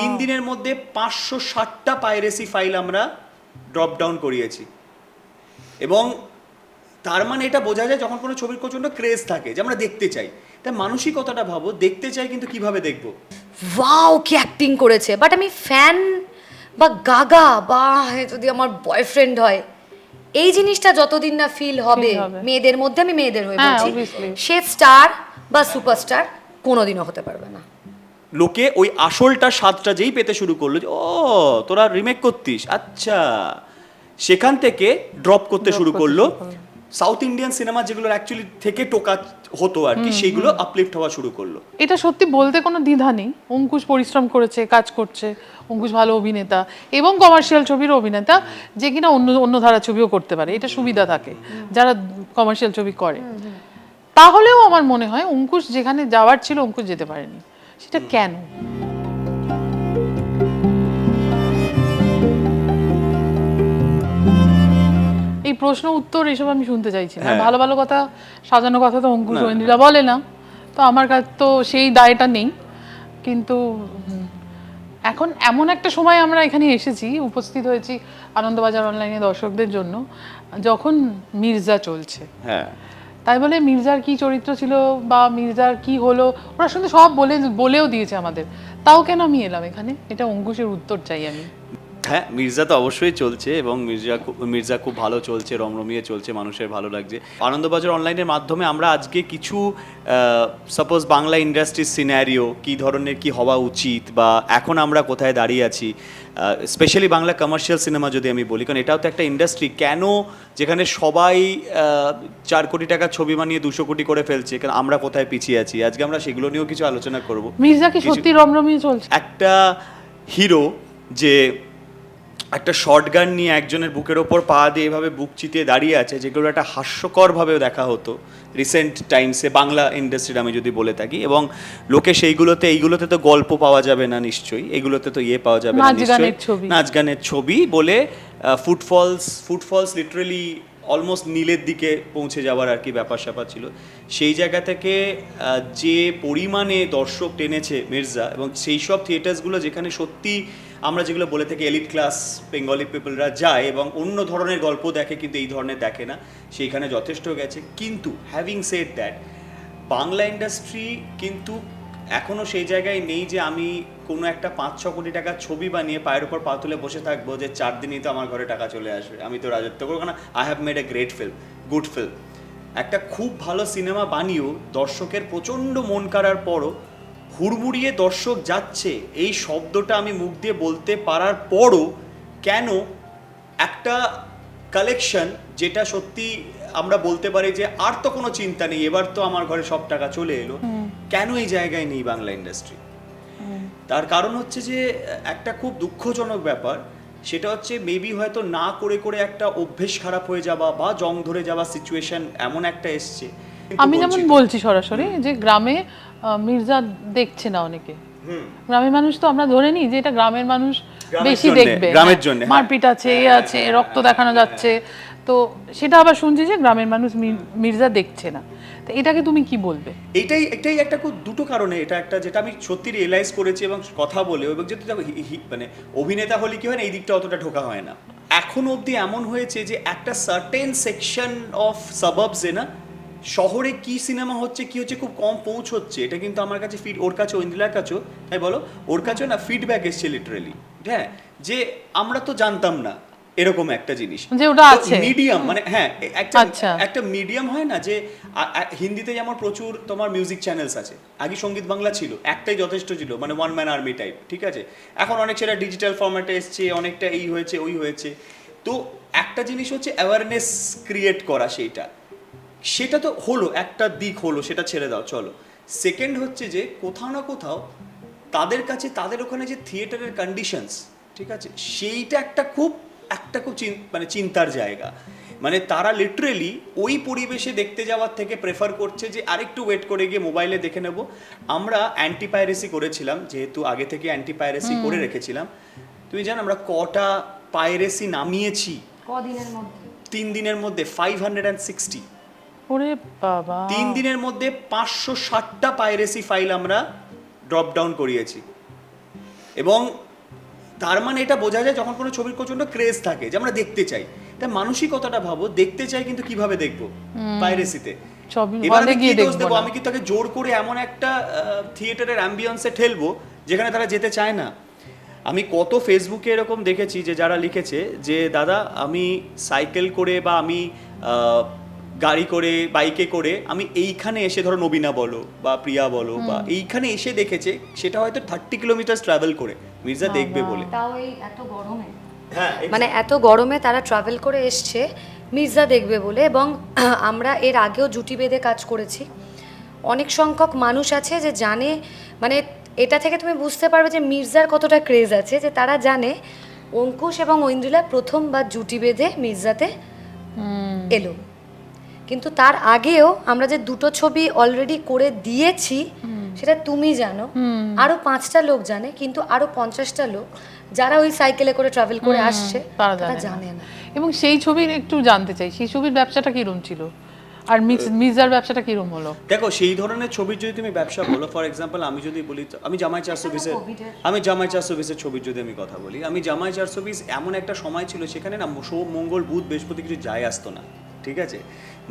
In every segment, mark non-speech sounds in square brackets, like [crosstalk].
তিন দিনের মধ্যে পাঁচশো ষাটটা পাইরেসি ফাইল আমরা ড্রপ ডাউন করিয়েছি। এবং তার মানে এটা বোঝা যায় যখন কোনো ছবির প্রচণ্ড ক্রেজ থাকে যে আমরা দেখতে চাই। তাই মানসিকতাটা ভাবো দেখতে চাই কিন্তু কীভাবে দেখব? ওয়াও কি অ্যাক্টিং করেছে। বাট আমি ফ্যান বা গাগা বা যদি আমার বয়ফ্রেন্ড হয় এই জিনিসটা যতদিন না ফিল হবে মেয়েদের মধ্যে আমি মেয়েদের হয়ে হ্যাঁ, বলছি সে স্টার বা সুপারস্টার কোনোদিনও হতে পারবে না। লোকে ওই আসলটা স্বাদটা যেই পেতে শুরু করল যে ও তোরা রিমেক করতিস আচ্ছা। সেখান থেকে ড্রপ করতে শুরু করল। সাউথ ইন্ডিয়ান সিনেমা যেগুলো অ্যাকচুয়ালি থেকে টোকা হতো আর কি সেইগুলো আপলিফট হওয়া শুরু করল। এটা সত্যি বলতে কোনো দ্বিধা নেই। অঙ্কুশ পরিশ্রম করেছে কাজ করছে। অঙ্কুশ ভালো অভিনেতা এবং কমার্শিয়াল ছবির অভিনেতা যে কিনা অন্য অন্য ধারা ছবিও করতে পারে। এটা সুবিধা থাকে যারা কমার্শিয়াল ছবি করে। তাহলেও আমার মনে হয় অঙ্কুশ যেখানে যাওয়ার ছিল অঙ্কুশ যেতে পারেনি। সেটা কেন? এই প্রশ্ন উত্তর এসব আমি শুনতে চাইছি না। হ্যাঁ। ভালো ভালো কথা সাজানো কথা তো অঙ্কুশ। ঐন্দ্রিলা বলে না। তো আমার কাছে তো সেই দায়টা নেই। কিন্তু এখন এমন একটা সময় আমরা এখানে এসেছি উপস্থিত হয়েছি আনন্দবাজার অনলাইনে দর্শকদের জন্য যখন মির্জা চলছে। হ্যাঁ। তাই বলে মির্জার কি চরিত্র ছিল বা মির্জার কি হলো, ওরা শুধু সব বলে বলেও দিয়েছে আমাদের। তাও কেন আমি এলাম এখানে? এটা অঙ্কুশের উত্তর চাই আমি। হ্যাঁ মির্জা তো অবশ্যই চলছে এবং মির্জা মির্জা খুব ভালো চলছে রমরমিয়ে চলছে মানুষের ভালো লাগছে। আনন্দবাজার অনলাইনের মাধ্যমে আমরা আজকে কিছু সাপোজ বাংলা ইন্ডাস্ট্রির সিনারিও কি ধরনের কি হওয়া উচিত বা এখন আমরা কোথায় দাঁড়িয়ে আছি স্পেশালি বাংলা কমার্শিয়াল সিনেমা যদি আমি বলি কারণ এটাও তো একটা ইন্ডাস্ট্রি কেন যেখানে সবাই চার কোটি টাকা ছবি বানিয়ে দুশো কোটি করে ফেলছে কারণ আমরা কোথায় পিছিয়ে আছি? আজকে আমরা সেগুলো নিয়েও কিছু আলোচনা করব। মির্জা কি সত্যি রমরমিয়ে চলছে? একটা হিরো যে একটা শর্ট গান নিয়ে একজনের বুকের ওপর পা দিয়ে এভাবে বুক চিতিয়ে দাঁড়িয়ে আছে যেগুলো একটা হাস্যকরভাবে দেখা হতো রিসেন্ট টাইমসে বাংলা ইন্ডাস্ট্রির আমি যদি বলে থাকি। এবং লোকে সেইগুলোতে এইগুলোতে তো গল্প পাওয়া যাবে না নিশ্চয়ই এগুলোতে তো ইয়ে পাওয়া যাবে না নাচ নিশ্চয়ই। গানের ছবি বলে ফুটফলস ফুটফলস লিটারেলি অলমোস্ট নীলের দিকে পৌঁছে যাওয়ার আর কি ব্যাপার স্যাপার ছিল। সেই জায়গা থেকে যে পরিমাণে দর্শক টেনেছে মির্জা এবং সেই সব থিয়েটার্সগুলো যেখানে সত্যি আমরা যেগুলো বলে থাকি এলিট ক্লাস বেঙ্গলি পিপলরা যায় এবং অন্য ধরনের গল্প দেখে কিন্তু এই ধরনের দেখে না, সেইখানে যথেষ্ট গেছে। কিন্তু having said that Bangla industry কিন্তু এখনও সেই জায়গায় নেই যে আমি কোনো একটা পাঁচ ছ কোটি টাকার ছবি বানিয়ে পায়ের উপর পা তুলে বসে থাকব যে চার দিনই তো আমার ঘরে টাকা চলে আসবে। আমি তো রাজত্ব করব না। I have made a great film good film একটা খুব ভালো সিনেমা বানিয়েও দর্শকের প্রচণ্ড মন কাড়ার পরও হুড়মুড়িয়ে দর্শক যাচ্ছে। এই শব্দটা আমি মুখ দিয়ে বলতে পারার পরও কেন একটা কালেকশন যেটা সত্যি আমরা বলতে পারি যে আর তো কোনো চিন্তা নেই এবার তো আমার ঘরে সব টাকা চলে এলো। কেন এই জায়গায় নেই বাংলা ইন্ডাস্ট্রি তার কারণ হচ্ছে যে একটা খুব দুঃখজনক ব্যাপার সেটা হচ্ছে মেবি হয়তো না করে করে একটা অভ্যেস খারাপ হয়ে যাওয়া বা জং ধরে যাওয়া সিচুয়েশন এমন একটা এসছে। আমি যেমন বলছি সরাসরি যে গ্রামে মির্জা দেখছে না অনেকে। গ্রামের মানুষ তো আমরা ধরে নিই যে এটা গ্রামের মানুষ বেশি দেখবে। গ্রামের জন্য হ্যাঁ। মারপিট আছে এ আছে রক্ত দেখানো যাচ্ছে। তো সেটা আবার শুনছি যে গ্রামের মানুষ মির্জা দেখছে না। তো এটাকে তুমি কি বলবে? এটাই এটাই একটা খুব দুটো কারণে। এটা একটা যেটা আমি সত্যি রিয়েলাইজ করেছি এবং কথা বলে এবং হি- মানে অভিনেতা হলে কি হয় না, এই দিকটা অতটা ঢোকা হয় না। এখন অবধি এমন হয়েছে যে একটা সার্টেন সেকশন অফ সাবাবসে না, শহরে কি সিনেমা হচ্ছে, কি হচ্ছে, খুব কম পৌঁছচ্ছে, এটা কিন্তু আমার কাছে ফিড ওর কাছে ঐন্দ্রিলার কাছেও, তাই বলো? ওর কাছেও না ফিডব্যাক এসছে লিটারেলি হ্যাঁ যে আমরা তো জানতাম না। এরকম একটা জিনিস। যে ওটা আছে। মিডিয়াম মানে হ্যাঁ একটা আচ্ছা। একটা মিডিয়াম হয় না যে হিন্দিতে যেমন প্রচুর তোমার মিউজিক চ্যানেলস আছে। আগে সংগীত বাংলা ছিল একটাই যথেষ্ট ছিল মানে ওয়ান ম্যান আর্মি টাইপ ঠিক আছে? এখন অনেক সেটা ডিজিটাল ফরম্যাটে এসছে অনেকটা এই হয়েছে ওই হয়েছে। তো একটা জিনিস হচ্ছে অ্যাওয়ারনেস ক্রিয়েট করা সেইটা। সেটা তো হলো একটা দিক হলো সেটা ছেড়ে দাও চলো। সেকেন্ড হচ্ছে যে কোথাও না কোথাও তাদের কাছে তাদের ওখানে যে থিয়েটারের কন্ডিশনস ঠিক আছে? সেইটা একটা খুব একটা খুব চিন- মানে চিন্তার জায়গা। মানে তারা লিটারেলি ওই পরিবেশে দেখতে যাওয়ার থেকে প্রেফার করছে যে আরেকটু ওয়েট করে গিয়ে মোবাইলে দেখে নেব। আমরা অ্যান্টি পাইরেসি করেছিলাম যেহেতু আগে থেকে অ্যান্টি পাইরেসি করে রেখেছিলাম। তুমি জানো আমরা কটা পাইরেসি নামিয়েছি? কদিনের মধ্যে? তিন দিনের মধ্যে ফাইভ হান্ড্রেড অ্যান্ড সিক্সটি ওরে বাবা। তিন দিনের মধ্যে পাঁচশো ষাটটা পাইরেসি ফাইল আমরা ড্রপ ডাউন করিয়েছি। এবং তার মানে এটা বোঝা যায় যখন কোনো ছবির প্রচণ্ড ক্রেজ থাকে যে আমরা দেখতে চাই। তাই মানসিকতাটা ভাবো দেখতে চাই কিন্তু কীভাবে দেখব? পাইরেসিতে এবার আমি কি দোষ দেবো? আমি কি তাকে জোর করে এমন একটা থিয়েটারের অ্যাম্বিয়েন্সে ঠেলবো যেখানে তারা যেতে চায় না? আমি কত ফেসবুকে এরকম দেখেছি যে যারা লিখেছে যে দাদা আমি সাইকেল করে বা আমি আহ, গাড়ি করে বাইকে করে আমি এইখানে এসে ধরো নবীনা বলো বা প্রিয়া বলো বা এইখানে এসে দেখেছে সেটা হয়তো থার্টি কিলোমিটার ট্রাভেল করে। মির্জা দেখবে বলে। তাও এই এত গরমে। হ্যাঁ মানে এত গরমে তারা ট্রাভেল করে এসছে মির্জা দেখবে বলে এবং [clears throat] আমরা এর আগেও জুটি বেঁধে কাজ করেছি। অনেক সংখ্যক মানুষ আছে যে জানে মানে এটা থেকে তুমি বুঝতে পারবে যে মির্জার কতটা ক্রেজ আছে যে তারা জানে অঙ্কুশ এবং ঐন্দ্রিলা প্রথমবার জুটি বেঁধে মির্জাতে এলো। কিন্তু তার আগেও আমরা যে দুটো ছবি অলরেডি করে দিয়েছি সেটা তুমি জানো। আরও পাঁচটা লোক জানে কিন্তু আরও পঞ্চাশটা লোক যারা ওই সাইকেলে করে ট্রাভেল করে আসছে তারা জানে না। এবং সেই ছবির একটু জানতে চাই সেই ছবির ব্যবসাটা কিরম ছিল? আর মিক্স ব্যবসাটা কিরম হলো? দেখো সেই ধরনের ছবির যদি তুমি ব্যবসা বলো ফর এক্সাম্পল আমি যদি বলি আমি জামাই চারশো বিশের আমি জামাই চারশো বিশের ছবির যদি আমি কথা বলি আমি জামাই চারশো বিশ এমন একটা সময় ছিল সেখানে না সোম মঙ্গল বুধ বৃহস্পতি কিছু যায় আসতো না ঠিক আছে?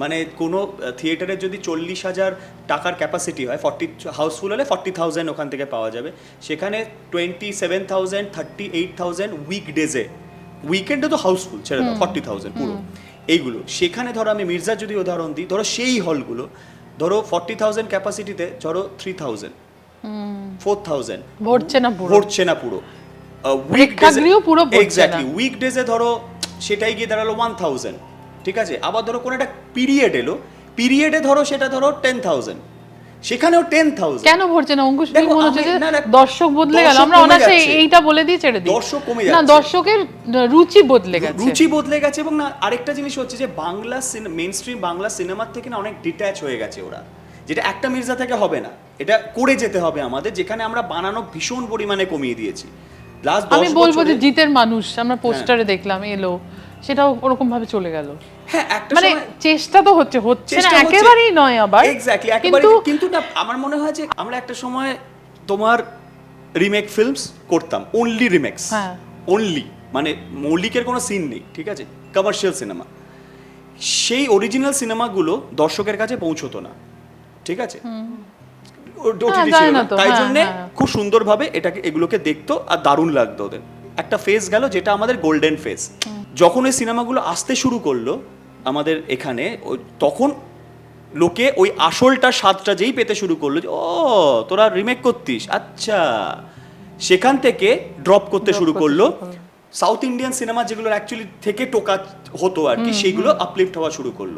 মানে কোনো থিয়েটারের যদি চল্লিশ হাজার টাকার ক্যাপাসিটি হয় ফর্টি হাউসফুল হলে ফর্টি থাউজেন্ড ওখান থেকে পাওয়া যাবে। সেখানে twenty seven thousand thirty eight thousand উইকডেজে উইকেন্ডে তো হাউসফুল ছেড়ে দাও ফর্টি থাউজেন্ড পুরো। এইগুলো সেখানে ধরো আমি মির্জার যদি উদাহরণ দিই ধরো সেই হলগুলো ধরো ফর্টি থাউজেন্ড ক্যাপাসিটিতে ধরো থ্রি থাউজেন্ড ফোর থাউজেন্ড ভরছে না পুরো। ভরছে না পুরো। প্রেক্ষাগৃহ পুরো ভরছে না। এক্স্যাক্টলি ধরো সেটাই গিয়ে দাঁড়াল ওয়ান থাউজেন্ড ঠিক আছে? আবার ধরো কোনো একটা পিরিয়ড এলো। পিরিয়ডে ধরো সেটা ধরো টেন থাউজেন্ড সেখানেও টেন থাউজেন্ড কেন ভরছে না? অঙ্কুশ মনে হচ্ছে যে দর্শক বদলে গেল। আমরা অনাসে এইটা বলে দিয়ে ছেড়ে দিই। দর্শক কমে না দর্শকের রুচি বদলে গেছে। রুচি বদলে গেছে এবং না আরেকটা জিনিস হচ্ছে যে বাংলা মেন স্ট্রিম বাংলা সিনেমার থেকে না অনেক ডিট্যাচ হয়ে গেছে ওরা। যেটা একটা মির্জা থেকে হবে না। এটা করে যেতে হবে আমাদের যেখানে আমরা বানানো ভীষণ পরিমাণে কমিয়ে দিয়েছি। আমি বলব যে জিতের মানুষ। আমরা পোস্টারে দেখলাম এলো। সেটাও ওরকম ভাবে চলে গেল। হ্যাঁ একটা মানে চেষ্টা তো হচ্ছে হচ্ছে না একেবারেই নয় আবার। এক্স্যাক্টলি কিন্তু কিন্তু না আমার মনে হয় যে আমরা একটা সময় তোমার রিমেক ফিল্মস করতাম অনলি রিমেক্স হ্যাঁ। অনলি মানে মৌলিকের কোনো সিন নেই ঠিক আছে? কমার্শিয়াল সিনেমা সেই অরিজিনাল সিনেমাগুলো দর্শকের কাছে পৌঁছতো না ঠিক আছে? হ্যাঁ, তাই হ্যাঁ, জন্য। খুব সুন্দরভাবে এটাকে এগুলোকে দেখতো আর দারুণ লাগতো ওদের। একটা ফেজ গেল যেটা আমাদের গোল্ডেন ফেজ যখন ওই সিনেমাগুলো আসতে শুরু করল আমাদের এখানে ওই- তখন লোকে ওই আসলটা স্বাদটা যেই পেতে শুরু করল যে, ও তোরা রিমেক করতিস আচ্ছা। সেখান থেকে ড্রপ করতে শুরু করল। শুরু করল। সাউথ ইন্ডিয়ান সিনেমা যেগুলো অ্যাকচুয়ালি থেকে টোকা হতো আর কি সেইগুলো আপলিফ্ট হওয়া শুরু করল।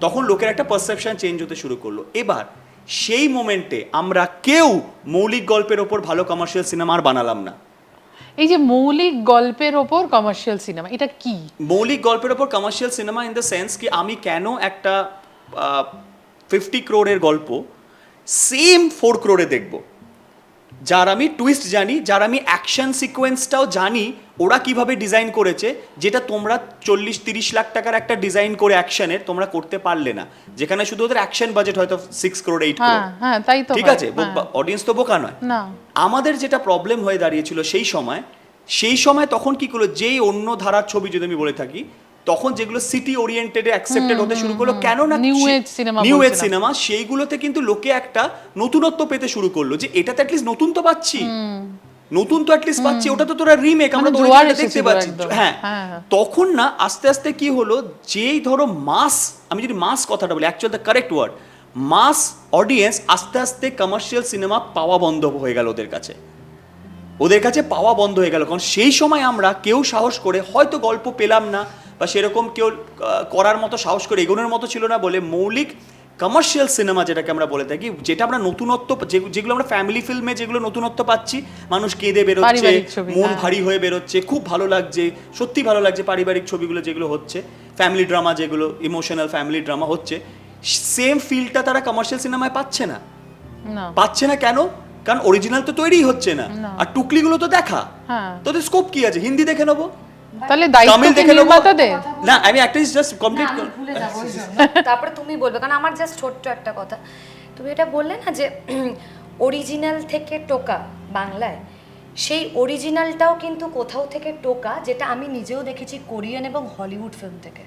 তখন লোকের একটা পারসেপশন চেঞ্জ হতে শুরু করল। এবার সেই মোমেন্টে আমরা কেউ মৌলিক গল্পের ওপর ভালো কমার্শিয়াল সিনেমা আর বানালাম না। এই যে মৌলিক গল্পের ওপর কমার্শিয়াল সিনেমা এটা কি? মৌলিক গল্পের ওপর commercial cinema in the sense কি আমি কেন একটা ফিফটি ক্রোড়ের গল্প সেম ফোর ক্রোড়ে দেখব? যার আমি টুইস্ট জানি যার আমি অ্যাকশন সিকোয়েন্সটাও জানি ওরা কীভাবে ডিজাইন করেছে যেটা তোমরা চল্লিশ তিরিশ লাখ টাকার একটা ডিজাইন করে অ্যাকশনের তোমরা করতে পারলে না। যেখানে শুধু ওদের অ্যাকশন বাজেট হয়তো সিক্স ক্রোড এইট হ্যাঁ হ্যাঁ তাই তো ঠিক আছে? হ্যাঁ। অডিয়েন্স তো বোকা নয়। আমাদের যেটা প্রবলেম হয়ে দাঁড়িয়েছিল সেই সময় সেই সময় তখন কি করল? যেই অন্য ধারার ছবি যদি আমি বলে থাকি তখন যেগুলো সিটি ওরিয়েন্টেড অ্যাকসেপ্টেড হতে শুরু করল কেন না New age cinema new age cinema সেইগুলোতে কিন্তু লোকে একটা নতুনত্ব পেতে শুরু করল যে এটাতে অ্যাটলিস্ট নতুন তো পাচ্ছি। নতুন তো অ্যাটলিস্ট পাচ্ছি ওটা তো তোরা রিমেক আমরা মানে তো দেখতে পাচ্ছি। হ্যাঁ হ্যাঁ, হ্যাঁ। তখন না আস্তে আস্তে কি হলো যেই ধরো মাস আমি যদি মাস কথাটা বলি actual the correct word mass audience আস্তে আস্তে কমার্শিয়াল সিনেমা পাওয়া বন্ধ হয়ে গেল ওদের কাছে। ওদের কাছে পাওয়া বন্ধ হয়ে গেল। কারণ সেই সময় আমরা কেউ সাহস করে হয়তো গল্প পেলাম না বা সেরকম কেউ করার মতো সাহস করে এগোনোর মতো ছিল না বলে মৌলিক কমার্শিয়াল সিনেমা যেটাকে আমরা বলে থাকি যেটা আমরা নতুনত্ব যেগুলো আমরা ফ্যামিলি ফিল্মে যেগুলো নতুনত্ব পাচ্ছি মানুষ কেঁদে বেরোচ্ছে মন হ্যাঁ। ভারী হয়ে বেরোচ্ছে খুব ভালো লাগছে সত্যি ভালো লাগছে পারিবারিক ছবিগুলো যেগুলো হচ্ছে ফ্যামিলি ড্রামা যেগুলো ইমোশনাল ফ্যামিলি ড্রামা হচ্ছে সেম ফিলটা তারা কমার্শিয়াল সিনেমায় পাচ্ছে না। না। পাচ্ছে না কেন? কারণ অরিজিনাল তো তৈরি হচ্ছে না। আর টুকলিগুলো তো দেখা। হ্যাঁ। তোদের স্কোপ কি আছে? হিন্দি দেখে নেব? তাহলে তামিল দেখে নেব? না আমি একটা জাস্ট কমপ্লিট না, আমি ভুলে যাব ওই জন্য। [laughs] তারপরে তুমি বলবে কারণ আমার জাস্ট ছোট্ট একটা কথা। তুমি এটা বললে না যে [clears throat] অরিজিনাল থেকে টোকা বাংলায় সেই অরিজিনালটাও কিন্তু কোথাও থেকে টোকা যেটা আমি নিজেও দেখেছি কোরিয়ান এবং হলিউড ফিল্ম থেকে।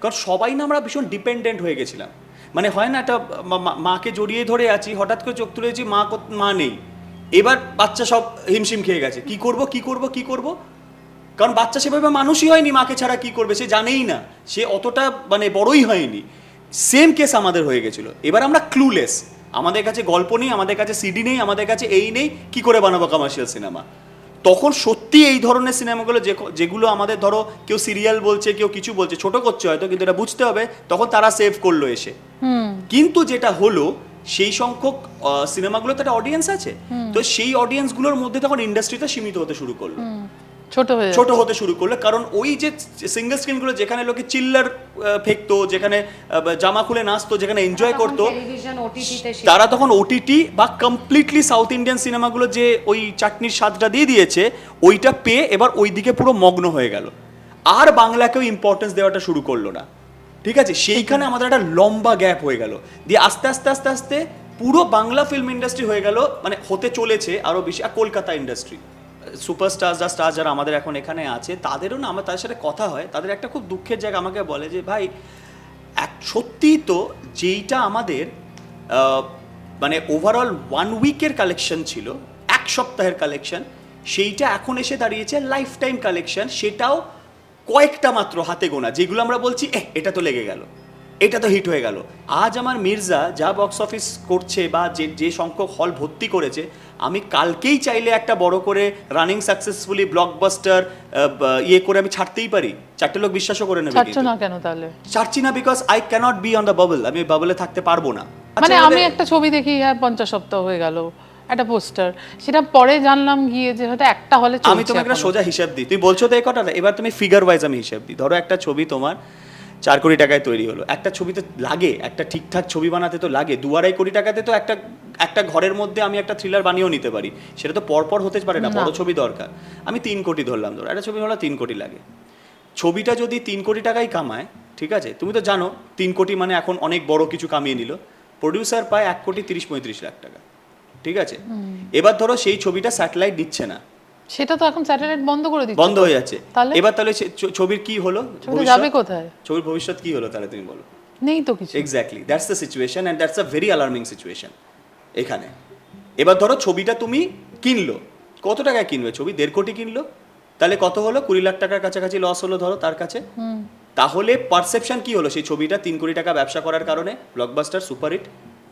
কারণ সবাই না আমরা ভীষণ ডিপেন্ডেন্ট হয়ে গেছিলাম। মানে হয় না, একটা মাকে জড়িয়ে ধরে আছি, হঠাৎ করে চোখ তুলেছি মা মা নেই। এবার বাচ্চা সব হিমশিম খেয়ে গেছে। কি করব কি করব কি করব? কারণ বাচ্চা সেভাবে মানুষই হয়নি মাকে ছাড়া কি করবে, সে জানেই না। সে অতটা মানে বড়ই হয়নি। সেম কেস আমাদের হয়ে গেছিল। এবার আমরা ক্লুলেস। আমাদের কাছে গল্প নেই, আমাদের কাছে সিডি নেই, আমাদের কাছে এই নেই, কি করে বানাবো কমার্শিয়াল সিনেমা তখন সত্যি এই ধরনের সিনেমাগুলো যে যেগুলো আমাদের ধরো কেউ সিরিয়াল বলছে কেউ কিছু বলছে ছোট করছে হয়তো কিন্তু এটা বুঝতে হবে তখন তারা সেভ করল এসে। কিন্তু যেটা হলো সেই সংখ্যক সিনেমাগুলোতে একটা অডিয়েন্স আছে। তো সেই অডিয়েন্সগুলোর মধ্যে তখন ইন্ডাস্ট্রিটা সীমিত হতে শুরু করল। ছোট হয়ে ছোট হতে শুরু করল। কারণ ওই যে সিঙ্গেল স্ক্রিনগুলো যেখানে লোকে চিল্লার ফেকতো যেখানে জামা খুলে নাচতো যেখানে এনজয় করতো তারা তখন ওটিটি বা কমপ্লিটলি সাউথ ইন্ডিয়ান সিনেমাগুলো যে ওই চাটনির স্বাদটা দিয়ে দিয়েছে ওইটা পেয়ে এবার ওই দিকে পুরো মগ্ন হয়ে গেল। আর বাংলাকেও ইম্পর্টেন্স দেওয়াটা শুরু করল না। ঠিক আছে? সেইখানে আমাদের একটা লম্বা গ্যাপ হয়ে গেল। দিয়ে আস্তে আস্তে আস্তে আস্তে পুরো বাংলা ফিল্ম ইন্ডাস্ট্রি হয়ে গেল মানে হতে চলেছে আরও বেশি আর কলকাতা ইন্ডাস্ট্রি সুপারস্টার যা স্টার যারা আমাদের এখন এখানে আছে, তাদেরও না আমার তাদের সাথে কথা হয়। তাদের একটা খুব দুঃখের জায়গা আমাকে বলে যে, ভাই, এক, সত্যিই তো যেইটা আমাদের মানে ওভারঅল ওয়ান উইকের কালেকশন ছিল, এক সপ্তাহের কালেকশন সেইটা এখন এসে দাঁড়িয়েছে লাইফ টাইম কালেকশন সেটাও কয়েকটা মাত্র হাতে গোনা, যেগুলো আমরা বলছি এ এটা তো লেগে গেল। এটা তো হিট হয়ে গেল। আজ আমার মির্জা যা বক্স অফিস করছে বা যে যে সংখ্যক হল ভর্তি করেছে আমি কালকেই চাইলে একটা বড় করে রানিং সাকসেসফুলি ব্লকবাস্টার ইয়ে করে আমি ছাড়তেই পারি। চারটে লোক বিশ্বাসও করে নেবে ছাড়ছো না কেন তাহলে? ছাড়ছি না because I can't be on the bubble আমি বাবলে থাকতে পারব না। মানে আচ্ছা, আমি একটা ছবি দেখি হ্যাঁ পঞ্চাশ সপ্তাহ হয়ে গেল একটা পোস্টার সেটা পরে জানলাম গিয়ে যে হয়তো একটা হলে আমি তোমাকে একটা সোজা হিসাব দিই। তুমি বলছো তো এই কথাটা এবার তুমি ফিগার ওয়াইজ আমি হিসাব দিই। ধরো একটা ছবি তোমার চার কোটি টাকায় তৈরি হলো। একটা ছবি তো লাগে একটা ঠিকঠাক ছবি বানাতে তো লাগে। দু আড়াই কোটি টাকাতে তো একটা একটা ঘরের মধ্যে আমি একটা থ্রিলার বানিয়েও নিতে পারি। সেটা তো পরপর হতে পারে না বড় ছবি দরকার। আমি তিন কোটি ধরলাম ধরো। একটা ছবি হলো তিন কোটি লাগে। ছবিটা যদি তিন কোটি টাকাই কামায় ঠিক আছে? তুমি তো জানো তিন কোটি মানে এখন অনেক বড় কিছু কামিয়ে নিল। প্রডিউসার পায় এক কোটি তিরিশ পঁয়ত্রিশ লাখ টাকা। ঠিক আছে? এবার ধরো সেই ছবিটা স্যাটেলাইট দিচ্ছে না। সেটা তো এখন স্যাটেলাইট বন্ধ করে দিচ্ছে। বন্ধ হয়ে যাচ্ছে। তাহলে? এবার তাহলে ছবির কি হলো? ভবিষ্যৎ? যাবে কোথায়? ছবির ভবিষ্যৎ কি হলো তাহলে তুমি বলো। নেই তো কিছু। Exactly that's the situation and that's a very alarming situation এখানে। এবার ধরো ছবিটা তুমি কিনলো। কত টাকায় কিনবে ছবি? দেড় কোটি কিনলো। তাহলে কত হলো? কুড়ি লাখ টাকার কাছাকাছি লস হলো ধরো তার কাছে। তাহলে পারসেপশন কি হলো সেই ছবিটা? তিন কোটি টাকা ব্যবসা করার কারণে? ব্লকবাস্টার সুপারহিট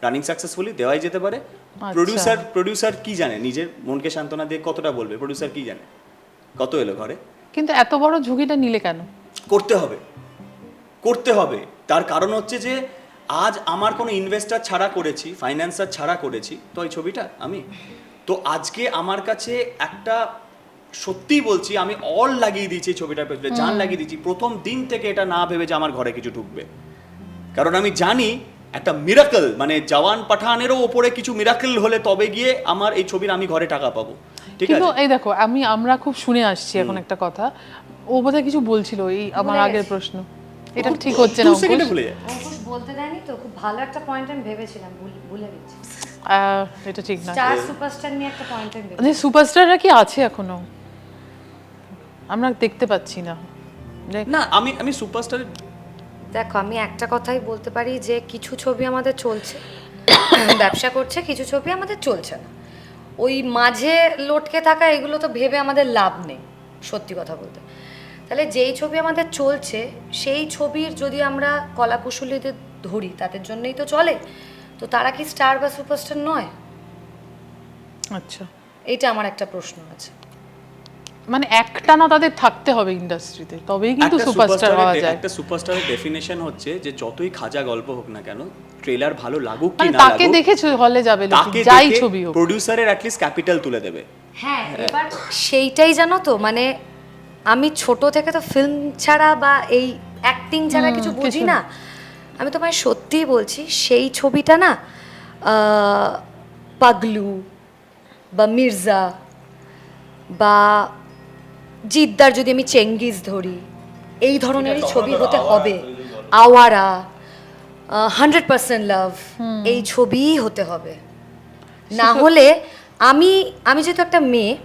রানিং সাকসেসফুলি দেওয়াই যেতে পারে। প্রডিউসার প্রডিউসার কি জানে? নিজের মনকে সান্ত্বনা দিয়ে কতটা বলবে? প্রডিউসার কি জানে? কত এলো ঘরে? কিন্তু এত বড় ঝুঁকিটা নিলে কেন? করতে হবে। করতে হবে। তার কারণ হচ্ছে যে আজ আমার কোনো ইনভেস্টার ছাড়া করেছি ফাইন্যান্সার ছাড়া করেছি তো এই ছবিটা আমি। তো আজকে আমার কাছে একটা সত্যিই বলছি আমি অল লাগিয়ে দিয়েছি ছবিটার পেছনে জান লাগিয়ে দিয়েছি। প্রথম দিন থেকে এটা না ভেবে যে আমার ঘরে কিছু ঢুকবে। কারণ আমি জানি একটা মিরাকল মানে জওয়ান পাঠানেরও ওপরে কিছু মিরাকল হলে তবে গিয়ে আমার এই ছবির আমি ঘরে টাকা পাবো। ঠিক কিন্তু আছে? এই দেখো আমি আমরা খুব শুনে আসছি এখন একটা কথা। ও বোধহয় কিছু বলছিল এই আমার আগের প্রশ্ন। এটা ঠিক হচ্ছে না। সেকেন্ডে ভুলে যায়। বলতে দেয়নি তো খুব ভালো একটা পয়েন্ট আমি ভেবেছিলাম ভুলে গেছি। আহ, এটা ঠিক না। স্টার সুপারস্টার নিয়ে একটা পয়েন্ট আমি যে সুপারস্টাররা কি আছে এখনও? আমরা দেখতে পাচ্ছি না। না আমি আমি সুপারস্টার দেখো আমি একটা কথাই বলতে পারি যে কিছু ছবি আমাদের চলছে ব্যবসা করছে কিছু ছবি আমাদের চলছে না। ওই মাঝে লটকে থাকা এগুলো তো ভেবে আমাদের লাভ নেই সত্যি কথা বলতে। তাহলে যেই ছবি আমাদের চলছে সেই ছবির যদি আমরা কলাকুশলীদের ধরি তাদের জন্যই তো চলে। তো তারা কি স্টার বা সুপারস্টার নয়? আচ্ছা। এটা আমার একটা প্রশ্ন আছে। মানে একটা না তাদের থাকতে হবে ইন্ডাস্ট্রিতে তবেই কিন্তু সুপারস্টার হওয়া যায়। একটা সুপারস্টারের ডেফিনেশন হচ্ছে যে যতই খাজা গল্প হোক না কেন ট্রেলার ভালো লাগুক কি মানে না তাকে দেখেছ হলে যাবে লোকে, যাই ছবি হোক। প্রোডিউসারের অ্যাটলিস্ট ক্যাপিটাল তুলে দেবে। হ্যাঁ এবার সেইটাই জানো তো মানে আমি ছোট থেকে তো ফিল্ম ছাড়া বা এই অ্যাক্টিং ছাড়া কিছু বুঝি না। আমি তোমায় সত্যিই বলছি সেই ছবিটা না পাগলু বা মির্জা বা জিদ্দার যদি আমি চেঙ্গিজ ধরি এই ধরনেরই ছবি হতে হবে। আওয়ারা হান্ড্রেড পার্সেন্ট লাভ এই ছবিই হতে হবে। না [laughs] হলে আমি আমি যেহেতু একটা মেয়ে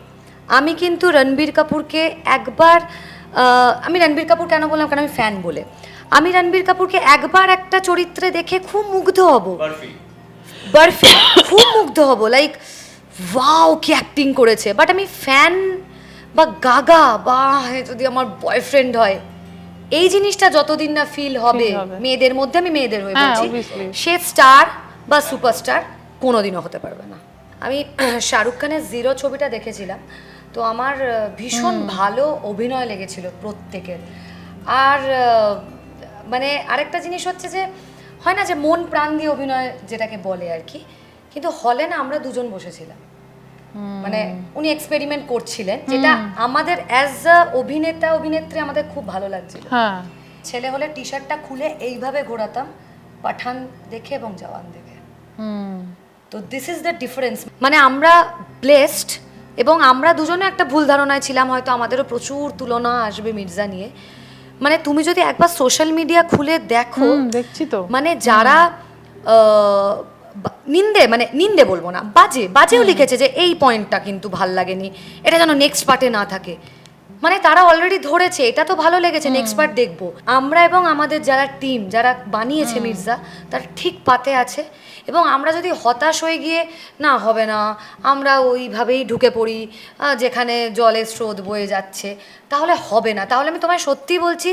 আমি কিন্তু রণবীর কাপুরকে একবার আমি রণবীর কাপুর কেন বললাম? কারণ আমি ফ্যান বলে। আমি রণবীর কাপুরকে একবার একটা চরিত্রে দেখে খুব মুগ্ধ হব। বারফি। খুব মুগ্ধ হব। লাইক ওয়াও কি অ্যাক্টিং করেছে। বাট আমি ফ্যান বা গাগা বা যদি আমার বয়ফ্রেন্ড হয়। এই জিনিসটা যতদিন না ফিল হবে মেয়েদের মধ্যে আমি মেয়েদের হয়ে হ্যাঁ, বলছি সে স্টার বা সুপারস্টার কোনোদিনও হতে পারবে না। আমি [clears throat] শাহরুখ খানের জিরো ছবিটা দেখেছিলাম তো আমার ভীষণ ভালো অভিনয় লেগেছিল প্রত্যেকের। আর মানে আরেকটা জিনিস হচ্ছে যে হয় না যে মন প্রাণ দিয়ে অভিনয় যেটাকে বলে আর কি কিন্তু হলে না আমরা দুজন বসেছিলাম। মানে উনি এক্সপেরিমেন্ট করছিলেন যেটা আমাদের অ্যাজ আ অভিনেতা অভিনেত্রী আমাদের খুব ভালো লাগছিল। হ্যাঁ। ছেলে হলে টি শার্টটা খুলে এইভাবে ঘোরাতাম পাঠান দেখে এবং জওয়ান দেখে। হুম। তো দিস ইজ দ্য ডিফারেন্স মানে আমরা ব্লেসড এবং আমরা দুজনে একটা ভুল ধারণায় ছিলাম হয়তো আমাদেরও প্রচুর তুলনা আসবে মির্জা নিয়ে। মানে তুমি যদি একবার সোশ্যাল মিডিয়া খুলে দেখো দেখছি তো। মানে যারা নিন্দে মানে নিন্দে বলব না বাজে বাজেও লিখেছে যে এই পয়েন্টটা কিন্তু ভালো লাগেনি এটা যেন নেক্সট পার্টে না থাকে। মানে তারা অলরেডি ধরেছে এটা তো ভালো লেগেছে নেক্সট পার্ট দেখব। আমরা এবং আমাদের যারা টিম যারা বানিয়েছে মির্জা তার ঠিক পাতে আছে। এবং আমরা যদি হতাশ হয়ে গিয়ে না হবে না আমরা ওইভাবেই ঢুকে পড়ি যেখানে জলের স্রোত বয়ে যাচ্ছে তাহলে হবে না। তাহলে আমি তোমায় সত্যি বলছি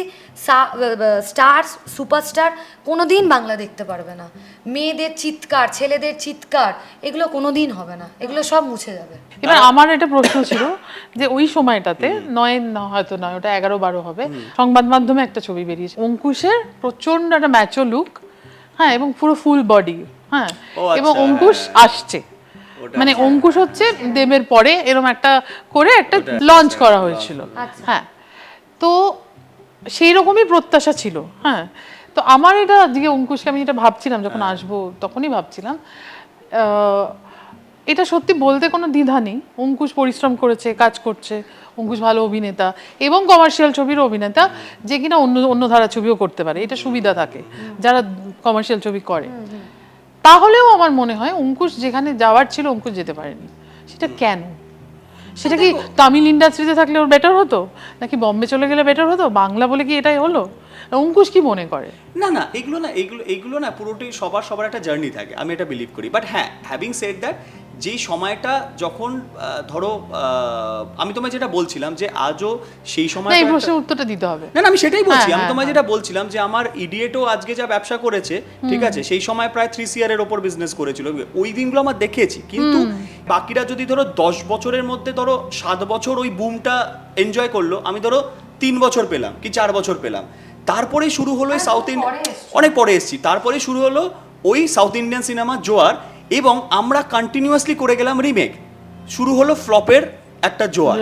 স্টার সুপারস্টার কোনো দিন বাংলা দেখতে পারবে না। মেয়েদের চিৎকার ছেলেদের চিৎকার এগুলো কোনো দিন হবে না। এগুলো সব মুছে যাবে। এবার আমার একটা প্রশ্ন ছিল যে ওই সময়টাতে নয় না হয়তো নয় ওটা এগারো বারো হবে সংবাদ মাধ্যমে একটা ছবি বেরিয়েছে। অঙ্কুশের প্রচণ্ড একটা ম্যাচো লুক হ্যাঁ এবং পুরো ফুল বডি হ্যাঁ এবং আচ্ছা, অঙ্কুশ আসছে। মানে অঙ্কুশ হচ্ছে দেবের পরে এরকম একটা করে একটা লঞ্চ করা হয়েছিল। হ্যাঁ তো সেই রকমই প্রত্যাশা ছিল হ্যাঁ। তো আমার এটা আজকে অঙ্কুশকে আমি এটা ভাবছিলাম যখন আসব তখনই ভাবছিলাম এটা সত্যি বলতে কোনো দ্বিধা নেই। অঙ্কুশ পরিশ্রম করেছে কাজ করছে অঙ্কুশ ভালো অভিনেতা এবং কমার্শিয়াল ছবির অভিনেতা যে কিনা অন্য অন্য ধারা ছবিও করতে পারে এটা সুবিধা থাকে যারা কমার্শিয়াল ছবি করে। তাহলেও আমার মনে হয় অঙ্কুশ যেখানে যাওয়ার ছিল অঙ্কুশ যেতে পারেনি। সেটা কেন? সেটা কি তামিল ইন্ডাস্ট্রিতে থাকলে ওর বেটার হতো? নাকি বম্বে চলে গেলে বেটার হতো? বাংলা বলে কি এটাই হলো? অঙ্কুশ কি মনে করে? না না এগুলো না এগুলো এগুলো না পুরোটাই সবার সবার একটা জার্নি থাকে। আমি এটা বিলিভ করি। বাট হ্যাঁ হ্যাভিং সেড দ্যাট যেই সময়টা যখন আহ, ধরো আহ, আমি তোমায় যেটা বলছিলাম যে আজও সেই সময় এই প্রশ্নের উত্তরটা দিতে হবে। না না আমি সেটাই বলছি। হ্যাঁ, আমি হ্যাঁ, তোমায় যেটা বলছিলাম যে আমার ইডিয়েটও আজকে যা ব্যবসা করেছে ঠিক আছে সেই সময় প্রায় থ্রি সিয়ারের ওপর বিজনেস করেছিল। ওই দিনগুলো আমার দেখেছি। কিন্তু বাকিরা যদি ধরো দশ বছরের মধ্যে ধরো সাত বছর ওই বুমটা এনজয় করল আমি ধরো তিন বছর পেলাম কি চার বছর পেলাম। তারপরেই শুরু হলো সাউথ ইন্ডিয়ান অনেক পরে এসেছি। তারপরে শুরু হলো ওই সাউথ ইন্ডিয়ান সিনেমা জোয়ার। এবং আমরা কন্টিনিউয়াসলি করে গেলাম রিমেক শুরু হলো ফ্লপের একটা জোয়ার।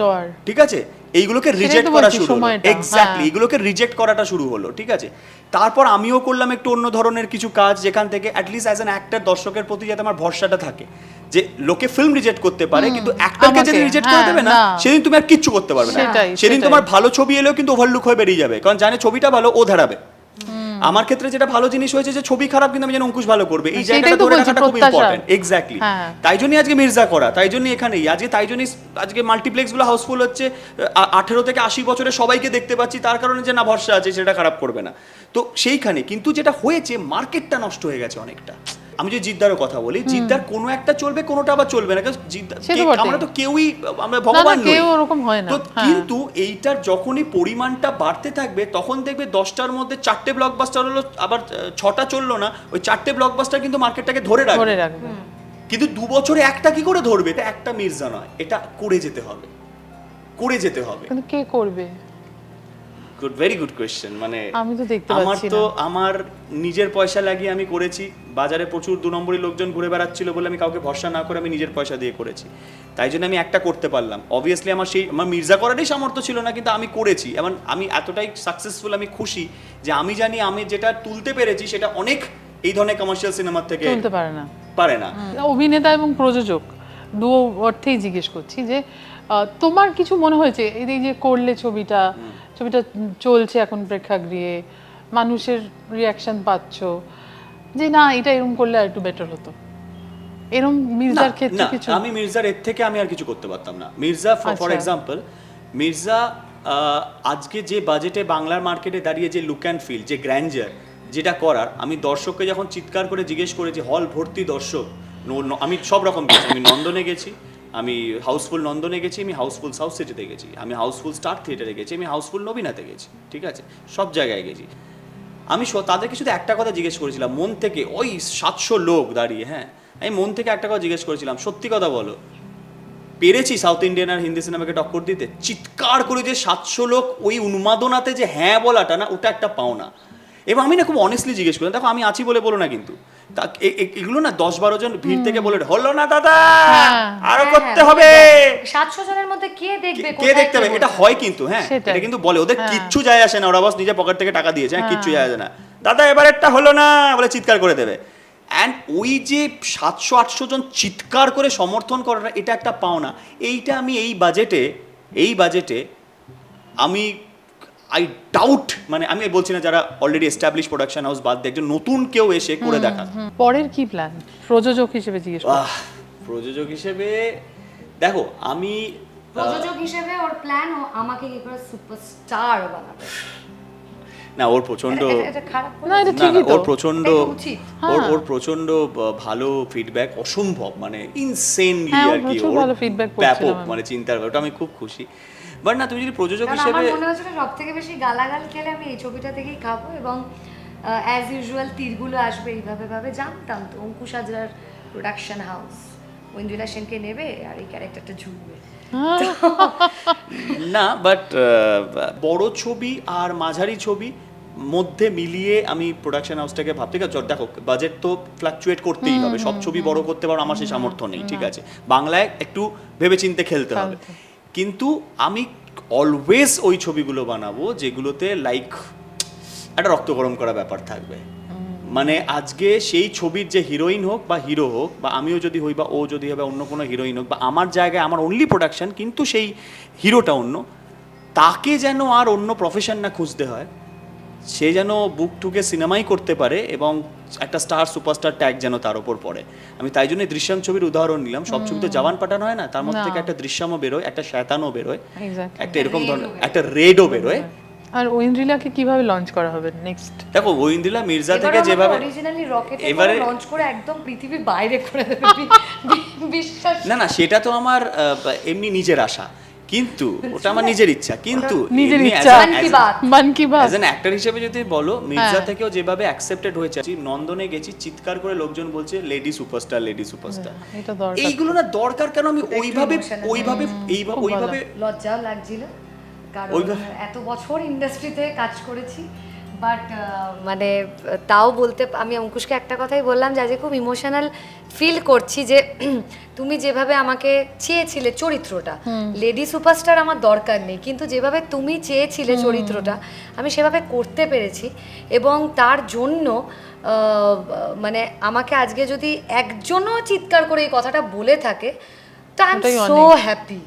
ঠিক আছে? এইগুলোকে রিজেক্ট করা শুরু হলো। এক্স্যাক্টলি। এগুলোকে রিজেক্ট করাটা শুরু হলো ঠিক আছে? তারপর আমিও করলাম একটু অন্য ধরনের কিছু কাজ যেখান থেকে অ্যাটলিস্ট অ্যাজ অ্যান অ্যাক্টর দর্শকের প্রতি যাতে আমার ভরসাটা থাকে। যে লোকে ফিল্ম রিজেক্ট করতে পারে কিন্তু অ্যাক্টরকে যদি রিজেক্ট করে হ্যাঁ, দেবে না। সেদিন তুমি আর কিচ্ছু করতে পারবে না। সেদিন তোমার ভালো ছবি এলেও কিন্তু ওভারলুক হয়ে বেরিয়ে যাবে কারণ জানে ছবিটা ভালো ও ধারাবে। আমার ক্ষেত্রে যেটা ভালো জিনিস হয়েছে যে ছবি খারাপ কিন্তু আমি যেন অঙ্কুশ ভালো করবে। এই জায়গাটা ধরে রাখাটা খুব ইম্পর্টেন্ট এক্স্যাক্টলি হ্যাঁ। তাই জন্যই আজকে মির্জা করা তাই জন্যই এখানেই। আজকে তাই জন্যই আজকে মাল্টিপ্লেক্সগুলো হাউসফুল হচ্ছে। আঠেরো থেকে আশি বছরের সবাইকে দেখতে পাচ্ছি তার কারণে যে না ভরসা আছে সেটা খারাপ করবে না। তো সেইখানে কিন্তু যেটা হয়েছে মার্কেটটা নষ্ট হয়ে গেছে অনেকটা। আমি যদি জিদ্দারও কথা বলি জিদ্দার কোনো একটা চলবে কোনোটা আবার চলবে না কারণ। আমরা তো কেউই আমরা ভগবান নই। ওরকম হয় না, তো হ্যাঁ। কিন্তু এইটার যখনই পরিমাণটা বাড়তে থাকবে তখন দেখবে দশটার মধ্যে চারটে ব্লকবাস্টার হলো আবার ছটা চলল না ওই চারটে ব্লকবাস্টার কিন্তু মার্কেটটাকে ধরে রাখবে। ধরে রাখবে। কিন্তু দু বছরে একটা কি করে ধরবে? এটা একটা মির্জা নয় এটা করে যেতে হবে। করে যেতে হবে। কিন্তু কে করবে? গুড ভেরি গুড কোয়েশ্চেন মানে আমি তো দেখতে আমার তো আমার নিজের পয়সা লাগিয়ে আমি করেছি। বাজারে প্রচুর দু নম্বরী লোকজন ঘুরে বেড়াচ্ছিল বলে আমি কাউকে ভরসা না করে আমি নিজের পয়সা দিয়ে করেছি। তাই জন্য আমি একটা করতে পারলাম। অবভিয়াসলি আমার সেই আমার মির্জা করারই সামর্থ্য ছিল না কিন্তু আমি করেছি। এবং আমি এতটাই সাকসেসফুল আমি খুশি যে আমি জানি আমি যেটা তুলতে পেরেছি সেটা অনেক এই ধরনের কমার্শিয়াল সিনেমার থেকে চলতে পারে না। পারে না। অভিনেতা এবং প্রযোজক দু অর্থেই জিজ্ঞেস করছি যে তোমার কিছু মনে হয়েছে? এই যে করলে ছবিটা ছবিটা চলছে এখন প্রেক্ষাগৃহে মানুষের রিয়াকশন পাচ্ছ। যে না এটা এরকম করলে আর একটু বেটার হতো। এরকম মির্জার ক্ষেত্রে কিছু আমি মির্জার এর থেকে আমি আর কিছু করতে পারতাম না। মির্জা ফর আচ্ছা। এক্সাম্পল মির্জা আজকে যে বাজেটে বাংলার মার্কেটে দাঁড়িয়ে যে লুক অ্যান্ড ফিল যে গ্র্যান্ডার যেটা করার আমি দর্শককে যখন চিৎকার করে জিজ্ঞেস করেছি হল ভর্তি দর্শক? আমি সব রকম গেছি। আমি নন্দনে গেছি আমি হাউসফুল নন্দনে গেছি, আমি হাউসফুল সাউথ সিটিতে গেছি, আমি হাউসফুল স্টার থিয়েটারে গেছি, আমি হাউসফুল নবীনাতে গেছি, ঠিক আছে? সব জায়গায় গেছি। আমি তাদেরকে শুধু একটা কথা জিজ্ঞেস করেছিলাম, মন থেকে, ওই সাতশো লোক দাঁড়িয়ে হ্যাঁ? আমি মন থেকে একটা কথা জিজ্ঞেস করেছিলাম, সত্যি কথা বলো, পেরেছি সাউথ ইন্ডিয়ান আর হিন্দি সিনেমাকে টক্কর দিতে? চিৎকার করে যে সাতশো লোক ওই উন্মাদনাতে যে হ্যাঁ বলাটা না, ওটা একটা পাওনা। এবং আমি না খুব অনেস্টলি জিজ্ঞেস করলাম দেখো আমি আছি বলে বলো না কিন্তু। এগুলো না দশ বারো জন ভিড় থেকে বলে হলো না দাদা হ্যাঁ। আরও হ্যাঁ, করতে হ্যাঁ, হবে। সাতশো জনের মধ্যে কে দেখবে কে দেখতে হবে এটা হয় কিন্তু হ্যাঁ এটা কিন্তু বলে ওদের। কিচ্ছু যায় আসে না ওরা বস নিজের পকেট থেকে টাকা দিয়েছে হ্যাঁ কিচ্ছু যায় আসে না। দাদা এবারেরটা হলো না বলে চিৎকার করে দেবে। অ্যান্ড ওই যে সাতশো আটশো জন চিৎকার করে সমর্থন করাটা এটা একটা পাওনা। এইটা আমি এই বাজেটে এই বাজেটে আমি আই ডাউট মানে আমি বলছি না যারা অলরেডি এস্টাবলিশ প্রোডাকশন হাউস বাদ দিয়ে একজন নতুন কেউ এসে করে দেখা পরের কি প্ল্যান প্রযোজক হিসেবে জিজ্ঞেস প্রযোজক হিসেবে দেখো আমি প্রযোজক হিসেবে ওর প্ল্যান ও আমাকে কি করে সুপারস্টার বানাবে? না ওর প্রচণ্ড এটা- এটা খারাপ না এটা ঠিকই তো। ওর প্রচণ্ড ওর হ্যাঁ। ওর ওর প্রচণ্ড ভালো ফিডব্যাক অসম্ভব মানে ইনসেনলি হ্যাঁ, আর কি ওর ভালো feedback পড়ছিলাম ব্যাপক মানে চিন্তার ব্যাপার। ওটা আমি খুব খুশি। বাট না তুমি যদি প্রযোজক হিসেবে আমার মনে হচ্ছিল সব থেকে বেশি গালাগাল খেলে আমি এই ছবিটা থেকেই খাব এবং অ্যাজ ইউজুয়াল তীরগুলো আসবে এইভাবে ভাবে জানতাম তো অঙ্কুশ হাজরার প্রোডাকশন হাউস ঐন্দ্রিলা সেনকে নেবে আর এই ক্যারেক্টারটা ঝুলবে। [laughs] না বাট বড় ছবি আর মাঝারি ছবি মধ্যে মিলিয়ে আমি প্রোডাকশন হাউসটাকে ভাবতে দেখো বাজেট তো ফ্লাকচুয়েট করতেই হবে। সব ছবি বড় করতে পারো আমার সেই সামর্থ্য নেই ঠিক আছে। বাংলায় একটু ভেবেচিন্তে খেলতে হবে। কিন্তু আমি অলওয়েজ ওই ছবিগুলো বানাবো যেগুলোতে লাইক একটা রক্ত গরম করা ব্যাপার থাকবে। মানে আজকে সেই ছবির যে হিরোইন হোক বা হিরো হোক বা আমিও যদি হই বা ও যদি হবে অন্য কোনো হিরোইন হোক বা আমার জায়গায় আমার অনলি প্রোডাকশন কিন্তু সেই হিরোটা অন্য তাকে যেন আর অন্য প্রফেশন না খুঁজতে হয়। সে যেন বুক টুকে সিনেমাই করতে পারে এবং একটা স্টার সুপারস্টার ট্যাগ যেন তার ওপর পড়ে। আমি তাই জন্য দৃশ্যম ছবির উদাহরণ নিলাম। সব ছবিতে জওয়ান পাঠানো হয় না? তার মধ্যে থেকে একটা দৃশ্যমও বেরোয় একটা শয়তানও বেরোয়। একটা এরকম ধরনের একটা রেডও বেরোয়। আর ঐন্দ্রিলাকে কীভাবে লঞ্চ করা হবে নেক্সট দেখো ঐন্দ্রিলা মির্জা থেকে যেভাবে অরিজিনালি রকেটে এবারে- লঞ্চ করে একদম পৃথিবীর বাইরে করে দেবে? [laughs] বিশ্বাস। না না সেটা তো আমার এমনি নিজের আশা। কিন্তু ওটা আমার নিজের ইচ্ছা কিন্তু নিজের ইচ্ছা। মন কি বাত। মন কি বাত। অ্যাজ অ্যান অ্যাক্টর হিসেবে যদি বলো মির্জা হ্যাঁ। থেকেও যেভাবে অ্যাকসেপ্টেড হয়েছে আমি নন্দনে গেছি চিৎকার করে লোকজন বলছে লেডি সুপারস্টার লেডি সুপারস্টার এটা দরকার। এইগুলো না দরকার কেন? আমি ওইভাবে ওইভাবে এইভাবে ওইভাবে লজ্জাও লাগছিল। কারণ এত বছর ইন্ডাস্ট্রিতে কাজ করেছি। বাট মানে তাও বলতে আমি অঙ্কুশকে একটা কথাই বললাম যে আজকে খুব ইমোশনাল ফিল করছি যে [clears throat] তুমি যেভাবে আমাকে চেয়েছিলে চরিত্রটা লেডি সুপারস্টার আমার দরকার নেই কিন্তু যেভাবে তুমি চেয়েছিলে চরিত্রটা আমি সেভাবে করতে পেরেছি এবং তার জন্য আহ, মানে আমাকে আজকে যদি একজনও চিৎকার করে এই কথাটা বলে থাকে তো আই এম সো হ্যাপি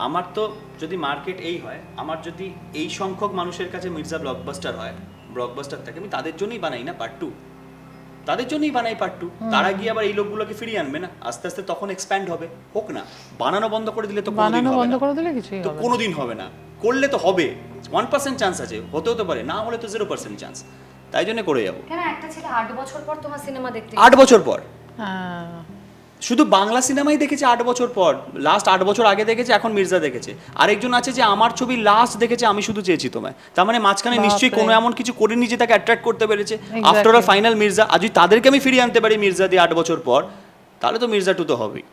আমার তো যদি মার্কেট এই হয় আমার যদি এই সংখ্যক মানুষের কাছে মির্জা ব্লকবাস্টার হয় ব্লকবাস্টার থাকে আমি তাদের জন্যই বানাই না পার্ট টু তাদের জন্যই বানাই পার্ট টু তারা গিয়ে আবার এই লোকগুলোকে ফিরিয়ে আনবে না। আস্তে আস্তে তখন এক্সপ্যান্ড হবে। হোক না বানানো বন্ধ করে দিলে তো কোনোদিন বানানো হবে বন্ধ না। করে দিলে কিছুই তো হবে না। কোনোদিন হবে না। করলে তো হবে। ওয়ান পার্সেন্ট চান্স আছে হতেও তো পারে। না হলে তো জিরো পার্সেন্ট চান্স তাই জন্য করে যাব। কেন একটা ছেলে আট বছর পর তোমার সিনেমা দেখতে আট বছর পর। হ্যাঁ। শুধু বাংলা সিনেমাই দেখেছে আট বছর পর। লাস্ট আট বছর আগে দেখেছে এখন মির্জা দেখেছে। আরেকজন আছে যে আমার ছবি লাস্ট দেখেছে আমি শুধু চেয়েছি তোমায়। তার মানে মাঝখানে নিশ্চয়ই কোনো এমন কিছু করেনি যে তাকে অ্যাট্রাক্ট করতে পেরেছে। আফটার অল ফাইনাল মির্জা আজ যদি তাদেরকে আমি ফিরিয়ে আনতে পারি মির্জা দিয়ে আট বছর পর তাহলে তো মির্জা টু তো হবেই।